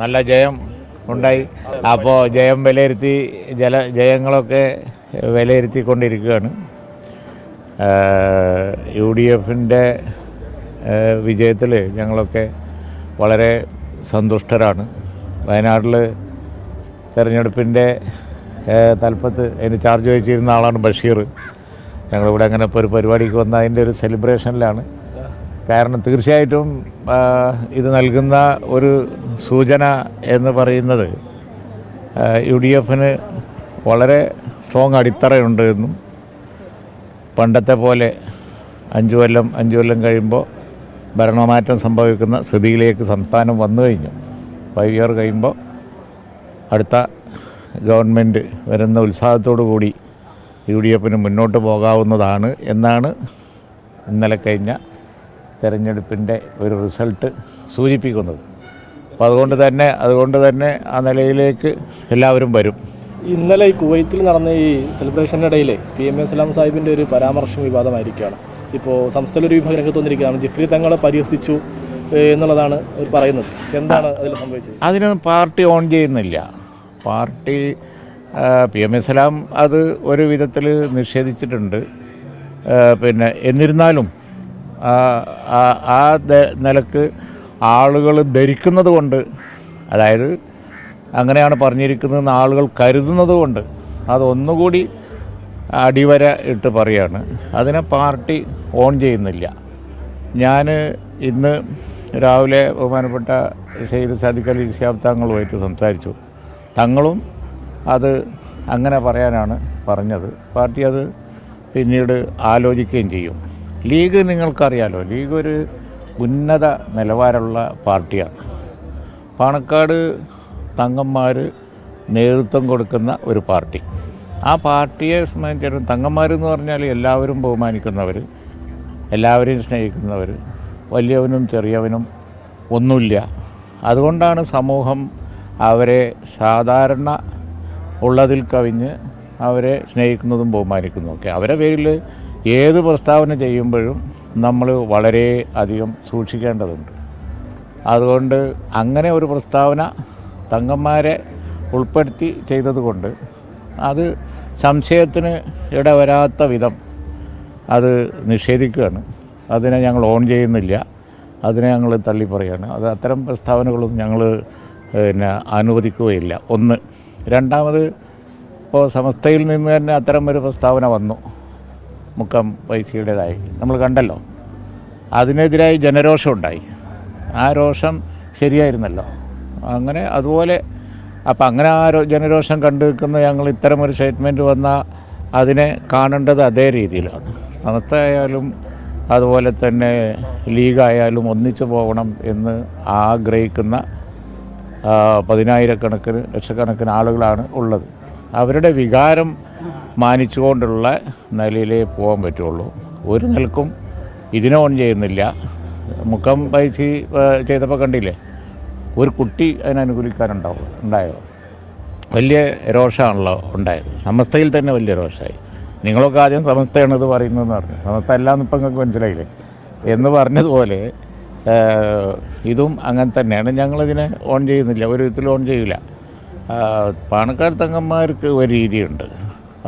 നല്ല ജയം ഉണ്ടായി. അപ്പോൾ ജയം വിലയിരുത്തി ജല ജയങ്ങളൊക്കെ വിലയിരുത്തിക്കൊണ്ടിരിക്കുകയാണ്. യു ഡി എഫിന്റെ വിജയത്തിൽ ഞങ്ങളൊക്കെ വളരെ സന്തുഷ്ടരാണ്. വയനാട്ടിൽ തെരഞ്ഞെടുപ്പിന്റെ തലപ്പത്ത് അതിന് ചാർജ് വഹിച്ചിരുന്ന ആളാണ് ബഷീർ. ഞങ്ങളിവിടെ അങ്ങനെ ഇപ്പോൾ ഒരു പരിപാടിക്ക് വന്ന അതിന്റെ ഒരു സെലിബ്രേഷനിലാണ് കാരണം തീർച്ചയായിട്ടും ഇത് നൽകുന്ന ഒരു സൂചന എന്ന് പറയുന്നത് യു ഡി എഫിന് വളരെ സ്ട്രോങ് അടിത്തറയുണ്ട് എന്നും പണ്ടത്തെ പോലെ അഞ്ചു കൊല്ലം അഞ്ചു കൊല്ലം കഴിയുമ്പോൾ ഭരണമാറ്റം സംഭവിക്കുന്ന സ്ഥിതിയിലേക്ക് സംസ്ഥാനം വന്നു കഴിഞ്ഞു. ഫൈവ് ഇയർ കഴിയുമ്പോൾ അടുത്ത ഗവൺമെന്റ് വരുന്ന ഉത്സാഹത്തോടു കൂടി യു ഡി എഫിന് മുന്നോട്ട് പോകാവുന്നതാണ് എന്നാണ് ഇന്നലെ കഴിഞ്ഞ തെരഞ്ഞെടുപ്പിന്റെ ഒരു റിസൾട്ട് സൂചിപ്പിക്കുന്നത്. അപ്പോൾ അതുകൊണ്ട് തന്നെ അതുകൊണ്ട് തന്നെ ആ നിലയിലേക്ക് എല്ലാവരും വരും. ഇന്നലെ ഈ കുവൈത്തിൽ നടന്ന ഈ സെലിബ്രേഷന്റെ ഇടയിൽ പി എം എ സലാം സാഹിബിന്റെ ഒരു പരാമർശം വിവാദമായിരിക്കുകയാണ്. ഇപ്പോൾ സംസ്ഥാന ഒരു വിഭാഗം രംഗത്ത് വന്നിരിക്കുകയാണ് ജിഫ്രി തങ്ങളെ പരിഹസിച്ചു എന്നുള്ളതാണ് അവർ പറയുന്നത്. എന്താണ് അതിൽ സംഭവിച്ചത്? അതിനൊന്നും പാർട്ടി ഓൺ ചെയ്യുന്നില്ല. Party P M S Salam അത് ഒരു വിധത്തിൽ നിഷേധിച്ചിട്ടുണ്ട്. പിന്നെ എന്നിരുന്നാലും ആ നിലയ്ക്ക് ആളുകൾ ധരിക്കുന്നത് കൊണ്ട് അതായത് അങ്ങനെയാണ് പറഞ്ഞിരിക്കുന്നതെന്ന് ആളുകൾ കരുതുന്നത് കൊണ്ട് അതൊന്നുകൂടി അടിവര ഇട്ട് പറയാണ്. അതിനെ പാർട്ടി ഓൺ ചെയ്യുന്നില്ല. ഞാൻ ഇന്ന് രാവിലെ ബഹുമാനപ്പെട്ട സെയ്ദ് സാദിഖ് അലി ഷിഹാബ് തങ്ങളുമായിട്ട് സംസാരിച്ചു. തങ്ങളും അത് അങ്ങനെ പറയാനാണ് പറഞ്ഞത്. പാർട്ടി അത് പിന്നീട് ആലോചിക്കുകയും ചെയ്യും. ലീഗ് നിങ്ങൾക്കറിയാലോ ലീഗ് ഒരു ഉന്നത നിലവാരമുള്ള പാർട്ടിയാണ്. പാണക്കാട് തങ്ങന്മാർ നേതൃത്വം കൊടുക്കുന്ന ഒരു പാർട്ടി. ആ പാർട്ടിയെ സംബന്ധിച്ചിടത്തോളം തങ്ങന്മാരെന്ന് പറഞ്ഞാൽ എല്ലാവരും ബഹുമാനിക്കുന്നവർ എല്ലാവരെയും സ്നേഹിക്കുന്നവർ വലിയവനും ചെറിയവനും ഒന്നുമില്ല. അതുകൊണ്ടാണ് സമൂഹം അവരെ സാധാരണ ഉള്ളതിൽ കവിഞ്ഞ് അവരെ സ്നേഹിക്കുന്നതും ബഹുമാനിക്കുന്നതും ഒക്കെ. അവരെ പേരിൽ ഏത് പ്രസ്താവന ചെയ്യുമ്പോഴും നമ്മൾ വളരെ അധികം സൂക്ഷിക്കേണ്ടതുണ്ട്. അതുകൊണ്ട് അങ്ങനെ ഒരു പ്രസ്താവന തങ്ങന്മാരെ ഉൾപ്പെടുത്തി ചെയ്തതുകൊണ്ട് അത് സംശയത്തിന് ഇടവരാത്ത വിധം അത് നിഷേധിക്കുകയാണ്. അതിനെ ഞങ്ങൾ ഓൺ ചെയ്യുന്നില്ല. അതിനെ ഞങ്ങൾ തള്ളി പറയുകയാണ് അത് അത്തരം പ്രസ്താവനകളൊന്നും ഞങ്ങൾ പിന്നെ അനുവദിക്കുകയില്ല. ഒന്ന്. രണ്ടാമത് ഇപ്പോൾ സമസ്തയിൽ നിന്ന് തന്നെ അത്തരം ഒരു പ്രസ്താവന വന്നു. മുക്കം പൈസയുടേതായി. നമ്മൾ കണ്ടല്ലോ. അതിനെതിരായി ജനരോഷം ഉണ്ടായി. ആ രോഷം ശരിയായിരുന്നല്ലോ. അങ്ങനെ അതുപോലെ അപ്പം അങ്ങനെ ആ ജനരോഷം കണ്ടു നിൽക്കുന്ന ഞങ്ങൾ ഇത്തരം ഒരു സ്റ്റേറ്റ്മെന്റ് വന്നാൽ അതിനെ കാണേണ്ടത് അതേ രീതിയിലാണ്. സ്ഥലത്തായാലും അതുപോലെ തന്നെ ലീഗായാലും ഒന്നിച്ചു പോകണം എന്ന് ആഗ്രഹിക്കുന്ന പതിനായിരക്കണക്കിന് ലക്ഷക്കണക്കിന് ആളുകളാണ് ഉള്ളത്. അവരുടെ വികാരം മാനിച്ചുകൊണ്ടുള്ള നിലയിലേ പോകാൻ പറ്റുള്ളൂ. ഒരു നിലക്കും ഇതിനെ ഓൺ ചെയ്യുന്നില്ല. മുഖം പൈസ ചെയ്തപ്പോൾ കണ്ടില്ലേ? ഒരു കുട്ടി അതിനനുകൂലിക്കാനുണ്ടാവും ഉണ്ടായോ? വലിയ രോഷമാണല്ലോ ഉണ്ടായത്. സമസ്തയിൽ തന്നെ വലിയ രോഷമായി. നിങ്ങളൊക്കെ ആദ്യം സമസ്തയാണ് ഇത് പറയുന്നതെന്ന് പറഞ്ഞു. സമസ്ത അല്ലാന്ന് നിങ്ങൾക്ക് മനസ്സിലായില്ലേ? എന്ന് പറഞ്ഞതുപോലെ ഇതും അങ്ങനെ തന്നെയാണ്. ഞങ്ങളിതിനെ ഓൺ ചെയ്യുന്നില്ല. ഒരു വിധത്തിൽ ഓൺ ചെയ്യില്ല പാണക്കാർ തങ്ങന്മാർക്ക് ഒരു രീതിയുണ്ട്.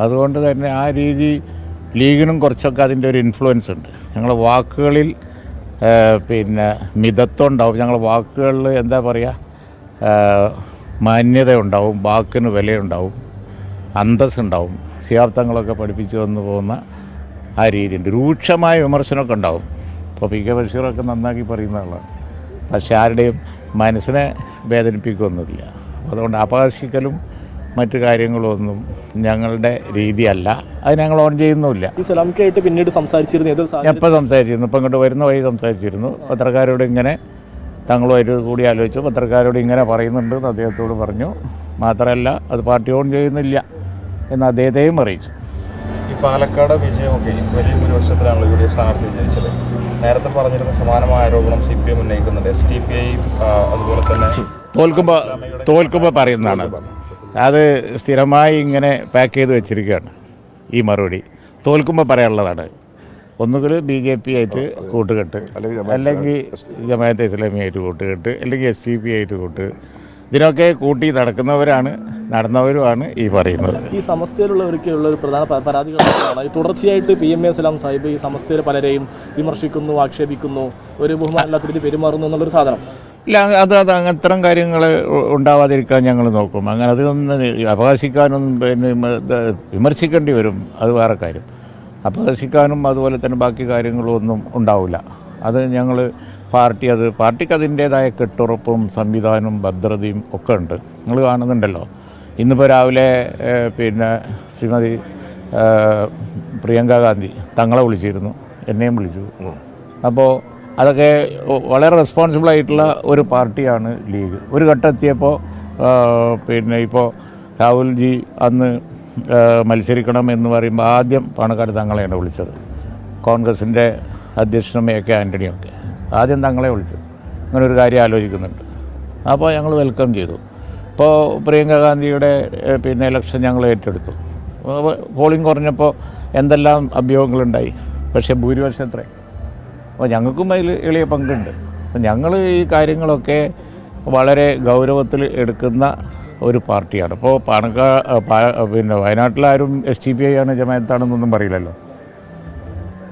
അതുകൊണ്ട് തന്നെ ആ രീതി ലീഗിനും കുറച്ചൊക്കെ അതിന്റെ ഒരു ഇൻഫ്ലുവൻസ് ഉണ്ട്. ഞങ്ങൾ വാക്കുകളിൽ പിന്നെ മിതത്വം ഉണ്ടാവും. ഞങ്ങൾ വാക്കുകളിൽ എന്താ പറയുക മാന്യത ഉണ്ടാവും വാക്കിന് വിലയുണ്ടാവും അന്തസ് ഉണ്ടാവും. സിയാർത്ഥങ്ങളൊക്കെ പഠിപ്പിച്ചു വന്നു പോകുന്ന ആ രീതിയുണ്ട്. രൂക്ഷമായ വിമർശനമൊക്കെ ഉണ്ടാവും. ഇപ്പോൾ പി കെ ബഷീറൊക്കെ നന്നാക്കി പറയുന്ന ആളാണ്. പക്ഷെ ആരുടെയും മനസ്സിനെ വേദനിപ്പിക്കുകയൊന്നുമില്ല അതുകൊണ്ട് അപഹർഷിക്കലും മറ്റു കാര്യങ്ങളൊന്നും ഞങ്ങളുടെ രീതിയല്ല. അത് ഞങ്ങൾ ഓൺ ചെയ്യുന്നുമില്ല. ഈ പിന്നീട് സംസാരിച്ചിരുന്നു എപ്പോൾ സംസാരിച്ചിരുന്നു? ഇപ്പം ഇങ്ങോട്ട് വരുന്ന വഴി സംസാരിച്ചിരുന്നു. പത്രക്കാരോട് ഇങ്ങനെ തങ്ങളുമായിട്ട് കൂടി ആലോചിച്ചു. പത്രക്കാരോട് ഇങ്ങനെ പറയുന്നുണ്ട് എന്ന് അദ്ദേഹത്തോട് പറഞ്ഞു. മാത്രമല്ല അത് പാർട്ടി ഓൺ ചെയ്യുന്നില്ല എന്ന് അദ്ദേഹത്തെയും അറിയിച്ചു. ഈ പാലക്കാട് വിജയമൊക്കെ വലിയ ഭൂരിപക്ഷത്തിലാണല്ലോ യു ഡി എഫ് സ്ഥാനാർത്ഥി വിജയിച്ചത് നേരത്തെ പറഞ്ഞിരുന്ന സമാനമായ ആരോപണം സി പി എം ഉന്നയിക്കുന്നുണ്ട്. എസ് ടി പി ഐ അതുപോലെ തന്നെ തോൽക്കുമ്പോൾ തോൽക്കുമ്പോൾ പറയുന്നതാണ്. അത് സ്ഥിരമായി ഇങ്ങനെ പാക്ക് ചെയ്ത് വെച്ചിരിക്കുകയാണ്. ഈ മറുപടി. തോൽക്കുമ്പോൾ പറയാനുള്ളതാണ്. ഒന്നുകിൽ ബി ജെ പി ആയിട്ട് കൂട്ടുകെട്ട്. അല്ലെങ്കിൽ ജമാഅത്തെ ഇസ്ലാമി ആയിട്ട്. കൂട്ടുകെട്ട്. അല്ലെങ്കിൽ എസ് സി പി ആയിട്ട് കൂട്ട്. ഇതിനൊക്കെ കൂട്ടി നടക്കുന്നവരാണ് നടന്നവരുമാണ് ഈ പറയുന്നത്. ഈ സമസ്തയിലുള്ളവർക്കുള്ള ഒരു പ്രധാന പരാതികൾ പരാതികളാണ്. തുടർച്ചയായിട്ട് P M A Salam Sahib ഈ സമസ്തയിൽ പലരെയും വിമർശിക്കുന്നു ആക്ഷേപിക്കുന്നു ഒരു ബഹുമാനമില്ലാത്ത രീതി പെരുമാറുന്നു എന്നുള്ളൊരു സാധനം. ഇല്ല അത് അത് അത്തരം കാര്യങ്ങൾ ഉണ്ടാവാതിരിക്കാൻ ഞങ്ങൾ നോക്കും. അങ്ങനെ അതൊന്നും അപകാശിക്കാനൊന്നും പിന്നെ വിമർശിക്കേണ്ടി വരും. അത് വേറെ കാര്യം. അപകാശിക്കാനും അതുപോലെ തന്നെ ബാക്കി കാര്യങ്ങളും ഒന്നും ഉണ്ടാവില്ല. അത് ഞങ്ങൾ പാർട്ടി അത് പാർട്ടിക്ക് അതിന്റേതായ കെട്ടുറപ്പും സംവിധാനവും ഭദ്രതയും ഒക്കെ ഉണ്ട്. നിങ്ങൾ കാണുന്നുണ്ടല്ലോ. ഇന്നിപ്പോൾ രാവിലെ പിന്നെ ശ്രീമതി പ്രിയങ്ക ഗാന്ധി തങ്ങളെ വിളിച്ചിരുന്നു. എന്നെയും വിളിച്ചു. അപ്പോൾ അതൊക്കെ വളരെ റെസ്പോൺസിബിൾ ആയിട്ടുള്ള ഒരു പാർട്ടിയാണ് ലീഗ്. ഒരു ഘട്ടം എത്തിയപ്പോൾ പിന്നെ ഇപ്പോൾ രാഹുൽജി അന്ന് മത്സരിക്കണം എന്ന് പറയുമ്പോൾ ആദ്യം പാണക്കാട് തങ്ങളെയാണ് വിളിച്ചത്. കോൺഗ്രസിന്റെ അധ്യക്ഷനും എ കെ ആന്റണിയൊക്കെ ആദ്യം തങ്ങളെ വിളിച്ചത്. അങ്ങനെ ഒരു കാര്യം ആലോചിക്കുന്നുണ്ട്. അപ്പോൾ ഞങ്ങൾ വെൽക്കം ചെയ്തു. ഇപ്പോൾ പ്രിയങ്ക ഗാന്ധിയുടെ പിന്നെ ഇലക്ഷൻ ഞങ്ങൾ ഏറ്റെടുത്തു. പോളിംഗ് കുറഞ്ഞപ്പോൾ എന്തെല്ലാം അഭ്യൂഹങ്ങളുണ്ടായി? പക്ഷേ ഭൂരിപക്ഷം എത്രയാണ് അപ്പോൾ ഞങ്ങൾക്കും അതിൽ എളിയ പങ്കുണ്ട്. അപ്പം ഞങ്ങൾ ഈ കാര്യങ്ങളൊക്കെ വളരെ ഗൗരവത്തിൽ എടുക്കുന്ന ഒരു പാർട്ടിയാണ്. ഇപ്പോൾ പാണക്കാ പിന്നെ വയനാട്ടിലാരും എസ് ടി പി ഐ ആണ് ജമായത്താണെന്നൊന്നും പറയില്ലല്ലോ.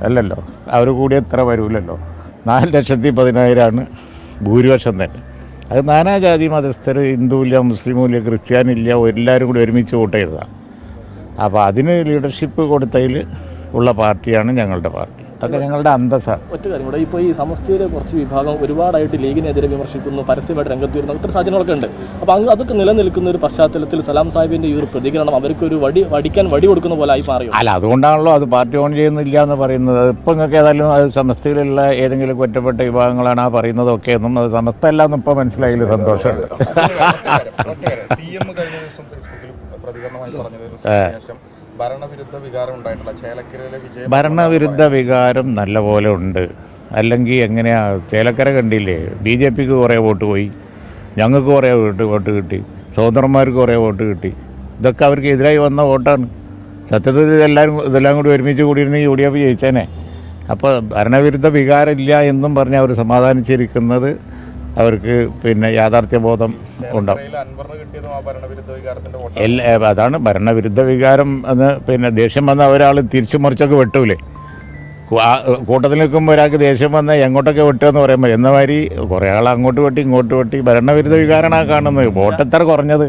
അല്ലല്ലോ. അവർ കൂടി എത്ര വരൂലല്ലോ. നാല് ലക്ഷത്തി പതിനായിരമാണ് ഭൂരിപക്ഷം തന്നെ അത് നാനാജാതി മതസ്ഥർ ഹിന്ദുവില്ല മുസ്ലിമില്ല ക്രിസ്ത്യാനില്ല എല്ലാവരും കൂടി ഒരുമിച്ച് വോട്ട് ചെയ്തതാണ് അപ്പോൾ അതിന് ലീഡർഷിപ്പ് കൊടുത്തതിൽ ഉള്ള പാർട്ടിയാണ് ഞങ്ങളുടെ പാർട്ടി. അതൊക്കെ ഞങ്ങളുടെ അന്തസ്സാണ്. ഒറ്റ കാര്യം കൂടെ ഇപ്പോൾ ഈ സമസ്തയിലെ കുറച്ച് വിഭാഗം ഒരുപാടായിട്ട് ലീഗിനെതിരെ വിമർശിക്കുന്നു പരസ്യമായിട്ട് രംഗത്ത് വരുന്നു ഇത്ര സാഹചര്യങ്ങളൊക്കെ ഉണ്ട്. അപ്പോൾ അങ്ങ് അതൊക്കെ നിലനിൽക്കുന്ന ഒരു പശ്ചാത്തലത്തിൽ സലാം സാഹിബിന്റെ ഈ ഒരു പ്രതികരണം അവർക്കൊരു വടി വടിക്കാൻ വടി കൊടുക്കുന്ന പോലെ ആയി മാറിയോ? അല്ല അതുകൊണ്ടാണല്ലോ അത് പാർട്ടി ഓൺ ചെയ്യുന്നില്ല എന്ന് പറയുന്നത്. ഇപ്പം നിങ്ങൾക്ക് ഏതായാലും അത് സമസ്തയിലുള്ള ഏതെങ്കിലും ഒറ്റപ്പെട്ട വിഭാഗങ്ങളാണ് ആ പറയുന്നതൊക്കെ എന്നും അത് സമസ്ത അല്ല എന്ന് മനസ്സിലായില്ല മനസ്സിലായതിൽ സന്തോഷമുണ്ട് സി എം കഴിഞ്ഞ ദിവസം ഭരണവിരുദ്ധ വികാരം വികാരം നല്ലപോലെ ഉണ്ട്. അല്ലെങ്കിൽ എങ്ങനെയാ ചേലക്കര കണ്ടില്ലേ ബി ജെ പിക്ക് കുറേ വോട്ട് പോയി. ഞങ്ങൾക്ക് കുറേ വോട്ട് വോട്ട് കിട്ടി. സ്വതന്ത്രന്മാർക്ക് കുറേ വോട്ട് കിട്ടി. ഇതൊക്കെ അവർക്ക് എതിരായി വന്ന വോട്ടാണ്. സത്യത്തിൽ ഇതെല്ലാവരും ഇതെല്ലാം കൂടി ഒരുമിച്ച് കൂടിയിരുന്നെങ്കിൽ യു ഡി എഫ് ജയിച്ചേനെ. അപ്പോൾ ഭരണവിരുദ്ധ വികാരമില്ല എന്നും പറഞ്ഞ് അവർ സമാധാനിച്ചിരിക്കുന്നത് അവർക്ക് പിന്നെ യാഥാർത്ഥ്യബോധം ഉണ്ടാവും. എല്ലാ അതാണ് ഭരണവിരുദ്ധ വികാരം എന്ന് പിന്നെ ദേഷ്യം വന്ന ഒരാൾ തിരിച്ചു മറിച്ചൊക്കെ വെട്ടൂലേ? കൂട്ടത്തിൽ നിൽക്കുമ്പോൾ ഒരാൾക്ക് ദേഷ്യം വന്ന എങ്ങോട്ടൊക്കെ വെട്ടുക എന്ന് പറയുമ്പോൾ എന്ന മാതിരി കുറേ ആൾ അങ്ങോട്ട് വെട്ടി ഇങ്ങോട്ട് വെട്ടി ഭരണവിരുദ്ധ വികാരമാണ് കാണുന്നത്. വോട്ട് എത്ര കുറഞ്ഞത്?